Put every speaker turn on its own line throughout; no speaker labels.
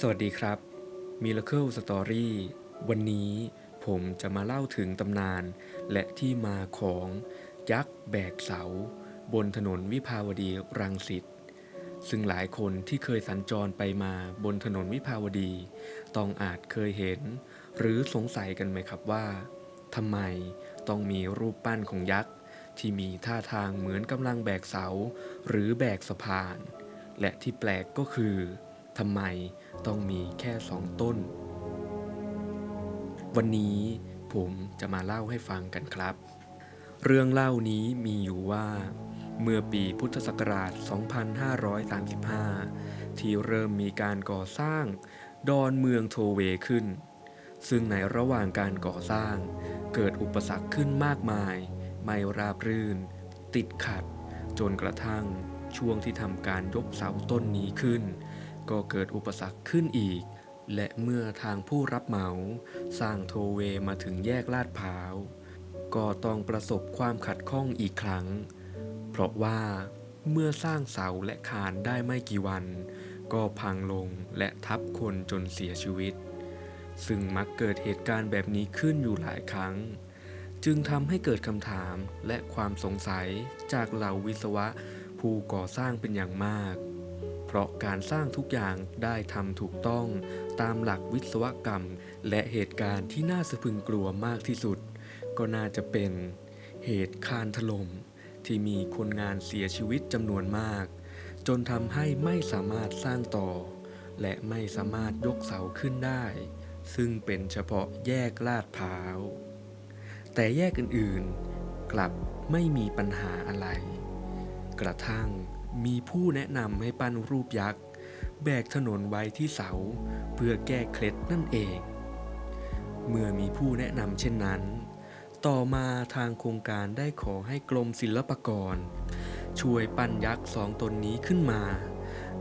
สวัสดีครับ Miracle Story วันนี้ผมจะมาเล่าถึงตำนาน และที่มาของยักษ์แบกเสา บนถนนวิภาวดีรังสิตซึ่งหลายคนที่เคยสัญจรไปมาบนถนนวิภาวดี ต้องอาจเคยเห็น หรือสงสัยกันไหมครับว่าทำไมต้องมีรูปปั้นของยักษ์ที่มีท่าทางเหมือนกำลังแบกเสา หรือแบกสะพาน และที่แปลกก็คือ ทำไมต้องมีแค่สองต้น วันนี้ผมจะมาเล่าให้ฟังกันครับ เรื่องเล่านี้มีอยู่ว่า เมื่อปีพุทธศักราช 2535 ที่เริ่มมีการก่อสร้างดอนเมืองโทเวขึ้น ซึ่งในระหว่างการก่อสร้าง เกิดอุปสรรคขึ้นมากมาย ไม่ราบรื่น ติดขัด จนกระทั่งช่วงที่ทำการยกเสาต้นนี้ขึ้น ก็เกิดอุปสรรคขึ้นอีก และเมื่อทางผู้รับเหมา สร้างโทเวมาถึงแยกลาดพร้าว ก็ต้องประสบความขัดข้องอีกครั้ง เพราะว่าเมื่อสร้างเสาและคานได้ไม่กี่วัน ก็พังลงและทับคนจนเสียชีวิต ซึ่งมักเกิดเหตุการณ์แบบนี้ขึ้นอยู่หลายครั้ง จึงทำให้เกิดคำถามและความสงสัยจากเหล่าวิศวะผู้ก่อสร้างเป็นอย่างมาก เพราะการสร้างทุกอย่างได้ทำถูกต้อง ตามหลักวิศวกรรม และเหตุการณ์ที่น่าสะพึงกลัวมากที่สุด ก็น่าจะเป็น เหตุคานถล่มที่มีคนงานเสียชีวิตจำนวนมาก จนทำให้ไม่สามารถสร้างต่อ และไม่สามารถยกเสาขึ้นได้ ซึ่งเป็นเฉพาะแยกลาดพร้าว แต่แยกอื่นๆ กลับไม่มีปัญหาอะไร กระทั่ง มีผู้แนะนำให้ปั้นรูปยักษ์ แบกถนนไว้ที่เสา เพื่อแก้เคล็ดนั่นเอง เมื่อมีผู้แนะนำเช่นนั้น ต่อมาทางโครงการได้ขอให้กรมศิลปากร ช่วยปั้นยักษ์สองตนนี้ขึ้นมา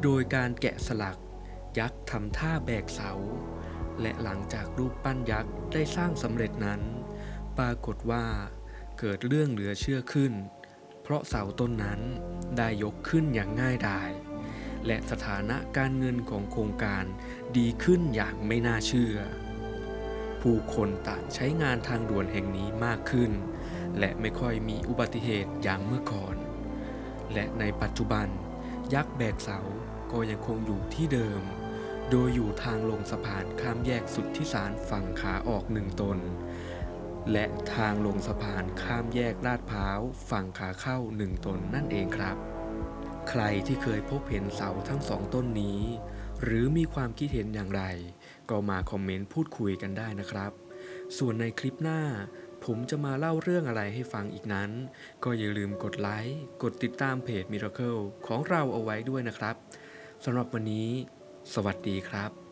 โดยการแกะสลัก ยักษ์ทำท่าแบกเสา และหลังจากรูปปั้นยักษ์ได้สร้างสำเร็จนั้น ปรากฏว่าเกิดเรื่องเหลือเชื่อขึ้น ราะเสาต้นนั้นได้ยกขึ้นอย่างง่ายดาย และสถานะการเงินของโครงการดีขึ้นอย่างไม่น่าเชื่อ ผู้คนต่างใช้งานทางด่วนแห่งนี้มากขึ้น และไม่ค่อยมีอุบัติเหตุอย่างเมื่อก่อน และในปัจจุบัน ยักษ์แบกเสาก็ยังคงอยู่ที่เดิม โดยอยู่ทางลงสะพานข้ามแยกสุดที่สารฝั่งขาออกหนึ่งตน และทางลงสะพานข้ามแยกลาดพร้าวฝั่งขาเข้าหนึ่งตนนั่นเองครับ ใครที่เคยพบเห็นเสาทั้งสองต้นนี้ หรือมีความคิดเห็นอย่างไร ก็มาคอมเมนต์พูดคุยกันได้นะครับ ส่วนในคลิปหน้า ผมจะมาเล่าเรื่องอะไรให้ฟังอีกนั้น ก็อย่าลืมกดไลค์ กดติดตามเพจ Miracle ของเราเอาไว้ด้วยนะครับสำหรับวันนี้ สวัสดีครับ